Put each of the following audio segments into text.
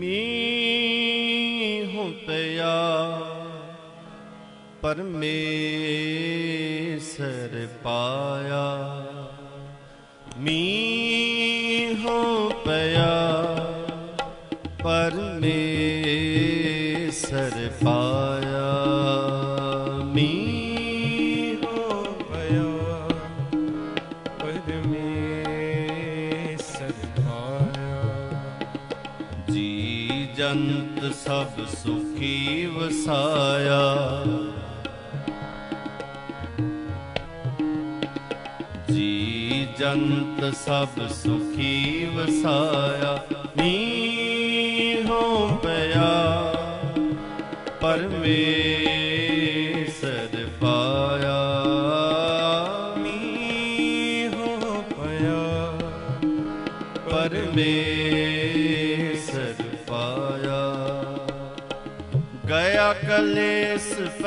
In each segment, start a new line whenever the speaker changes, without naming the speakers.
ਮੀਂਹ ਪਿਆ ਪਰਮੇਸ਼ਰ ਪਾਇਆ। ਮੀਂਹ ਪਿਆ ਪਰਮੇਸ਼ਰ ਪਾਇਆ। ਮੀਂਹ ਸਭ ਸੁਖੀ ਵਸਾਇਆ। ਜੀ ਜੰਤ ਸਭ ਸੁਖੀ ਵਸਾਇਆ। ਨੀ
ਹੋ ਪਿਆ।
ਪਰਮੇਸ਼ਰ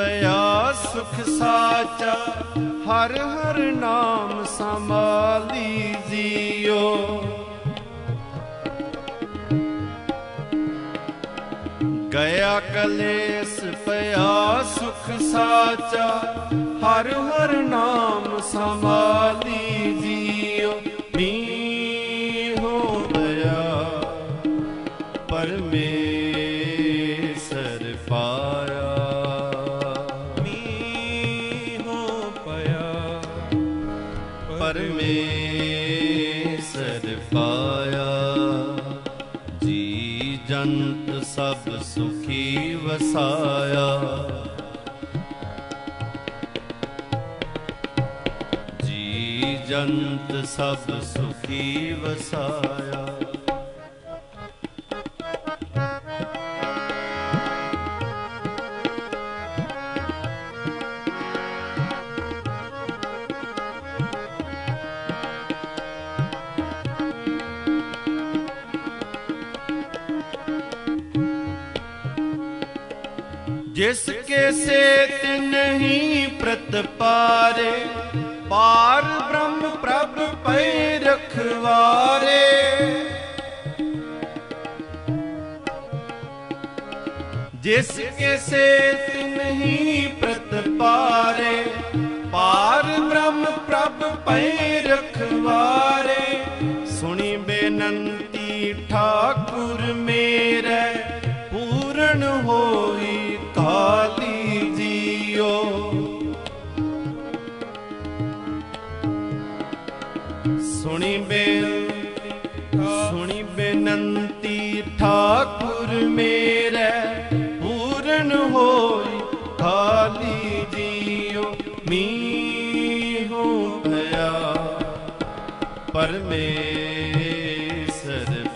ਪਿਆ ਸੁਖ ਸਾਚਾ, ਹਰ ਹਰ ਨਾਮ ਸੰਭਾਲੀ ਜੀਓ। ਗਿਆ ਕਲੇਸ਼ ਪਿਆ ਸੁਖ ਸਾਚਾ, ਹਰ ਹਰ ਨਾਮ ਸੰਭਾਲੀ ਜੀ ਪਾਇਆ ਜੀ ਜੰਤ ਸਭ ਸੁਖੀ ਵਸਾਇਆ। ਜੀ ਜੰਤ ਸਭ ਸੁਖੀ ਵਸਾਇਆ। ਜਿਸ ਕੇ ਸੇਤ ਨਹੀਂ ਪ੍ਰਤਪਾਰੇ ਪਾਰ ਬ੍ਰਹਮ ਪ੍ਰਭ ਪੈ ਰਖਵਾਰੇ। ਜਿਸ ਕੇ ਸੇਤ ਨਹੀਂ ਸੁਣੀ ਬੇਨਤੀ ਸੁਣੀ ਬੇਨੰਤੀ ਠਾਕੁਰ ਮੇਰੇ ਪੂਰਨ ਹੋਈ ਕਾਲੀ ਜੀਓ ਮੀਹੂ ਭਇਆ ਪਰਮੇਸ਼ਰ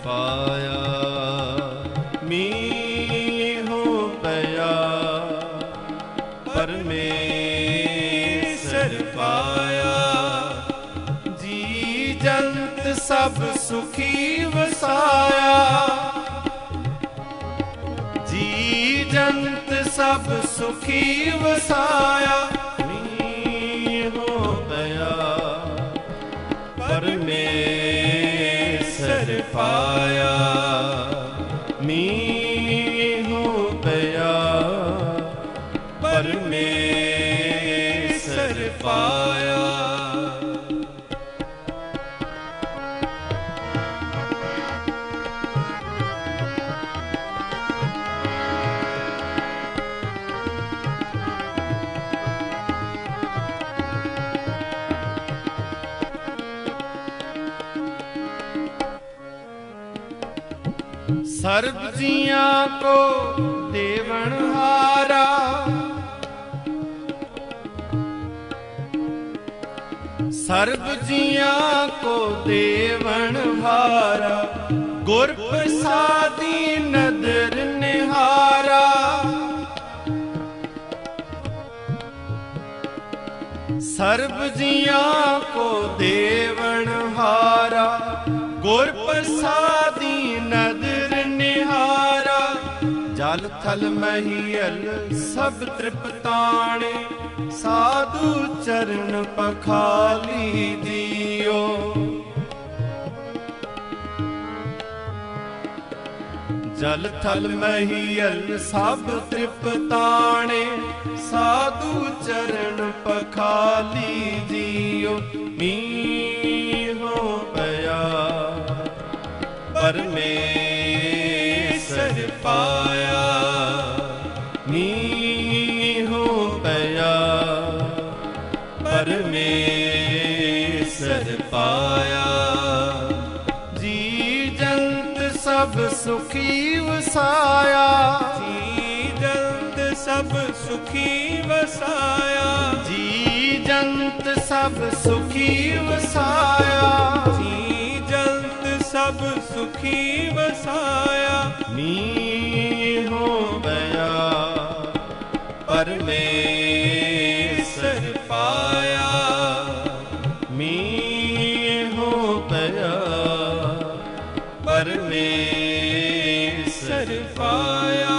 ਪਾਇਆ। ਜੰਤ ਸਭ ਸੁਖੀ ਵਸਾਇਆ। ਜੀ ਜੰਤ ਸਭ ਸੁਖੀ ਵਸਾਇਆ। ਮੀਹੂ ਪਿਆ ਪਰਮੇਸ਼ਰ ਪਾਇਆ। ਮੀਹੂ ਸਰਬ ਜੀਆਂ ਕੋ ਦੇਵਨ ਹਾਰਾ। ਸਰਬ ਜੀਆਂ ਕੋ ਦੇਵਨ ਹਾਰਾ। ਗੁਰ ਪ੍ਰਸਾਦੀ ਨਦਰ ਨਿਹਾਰਾ। ਸਰਬ ਜੀਆਂ ਕੋ ਦੇਵਨ ਹਾਰਾ। ਗੁਰ ਪ੍ਰਸਾਦੀ ਨਦਰ ਜਲ ਥਲ ਮਹੀਲ, ਸਭ ਤ੍ਰਿਪਤਾਣੇ, ਸਾਧੂ ਚਰਨ ਪਖਾਲੀ ਦਿਓ। ਜਲ ਥਲ ਮਹੀਲ, ਸਭ ਤ੍ਰਿਪਤਾਣੇ, ਸਾਧੂ ਚਰਨ ਪਖਾਲੀ ਜੀਉ ਮੀ ਪਰਮੇਸ਼ਰ ਪਾਇਆ। ਜੀ ਜੰਤ ਸਭ ਸੁਖੀ ਵਸਾਇਆ।
ਜੀ ਜੰਤ ਸਭ ਸੁਖੀ ਵਸਾਇਆ।
ਜੀ ਜੰਤ ਸਭ ਸੁਖੀ ਵਸਾਇਆ।
ਜੀ ਜੰਤ ਸਭ ਸੁਖੀ ਵਸਾਇਆ।
ਮੀਹੋ ਬਿਆ ਪਰਮੇਸ਼ਰ ਪਰਮੇਸ਼ਰ ਪਾਇਆ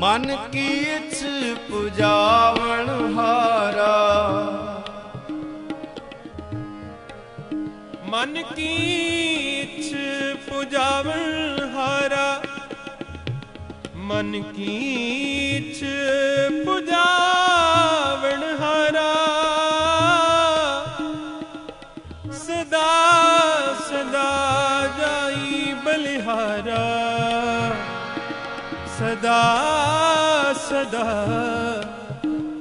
ਮਨ ਕੀ ਇਛ ਪੁਜਾਵਣ ਹਾਰਾ
ਮਨ ਕੀ ਇੱਛ ਪੁਜਾਵਣ ਹਾਰਾ। ਮਨ ਕੀ ਇੱਛ ਪੁਜਾਵਣ ਹਾਰਾ। ਸਦਾ ਸਦਾ ਜਾਈ ਬਲਿਹਾਰਾ। ਸਦਾ ਸਦਾ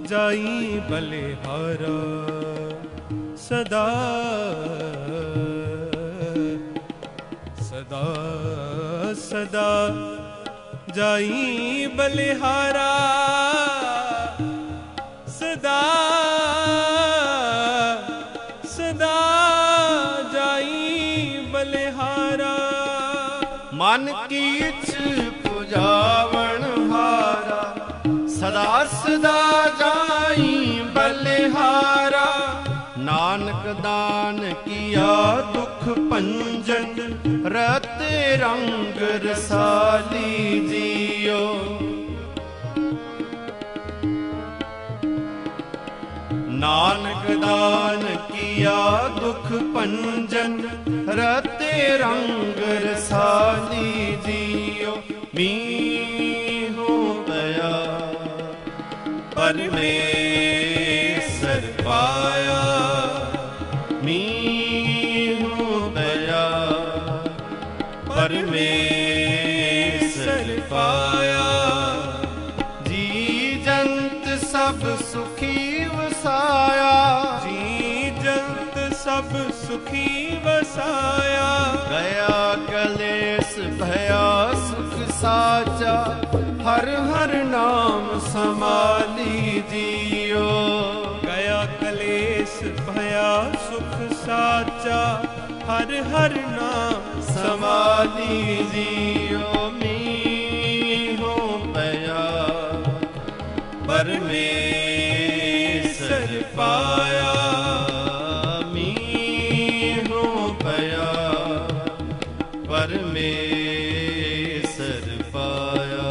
ਜਾਈ ਬਲਿਹਾਰਾ। ਸਦਾ ਸਦਾ ਜਾਈ ਬਲਿਹਾਰਾ, ਸਦਾ ਸਦਾ ਜਾਈ ਬਲਿਹਾਰਾ।
ਮਨ ਕੀ ਇਛ ਪੁਜਾਵਣ ਹਾਰਾ, ਸਦਾ ਸਦਾ ਜਾਈ ਬਲਿਹਾਰਾ। ਨਾਨਕ ਦਾਨ ਕੀਆ, ਦੁਖ ਭੰਜਨ ਰਤ ਰੰਗ ਰਸਾਲੀ ਜੀਓ। ਨਾਨਕ ਦਾਨ ਕੀਆ, ਦੁਖ ਭੰਜਨ ਰਤ ਰੰਗ ਰਸਾਲੀ ਜੀਓ। ਮੀਹੋ ਪਿਆ, ਪਰਮੇਸ਼ਰ ਪਾਇਆ। ਪਰਮੇਸ਼ਰ ਪਾਇਆ ਜੀ ਜੰਤ ਸਭ ਸੁਖੀ ਵਸਾਇਆ
ਜੀ ਜੰਤ ਸਭ ਸੁਖੀ ਵਸਾਇਆ
ਗਿਆ ਕਲੇਸ਼ ਭਇਆ ਸੁਖ ਸਾਚਾ ਹਰ ਹਰ ਨਾਮ ਸਮਾਲੀ ਜੀਓ
ਗਿਆ ਕਲੇਸ਼ ਭਇਆ ਸਾਚਾ ਹਰ ਹਰ ਨਾਮ
ਸਮਾਲੀ ਜੀਓ ਮੀਹੋ ਪਿਆ। ਪਰਮੇਸ਼ਰ ਪਾਇਆ ਮੀ ਮੀਹੋ ਪਿਆ। ਪਰਮੇਸ਼ਰ ਪਾਇਆ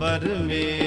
ਪਰਮੇਸ਼ਰ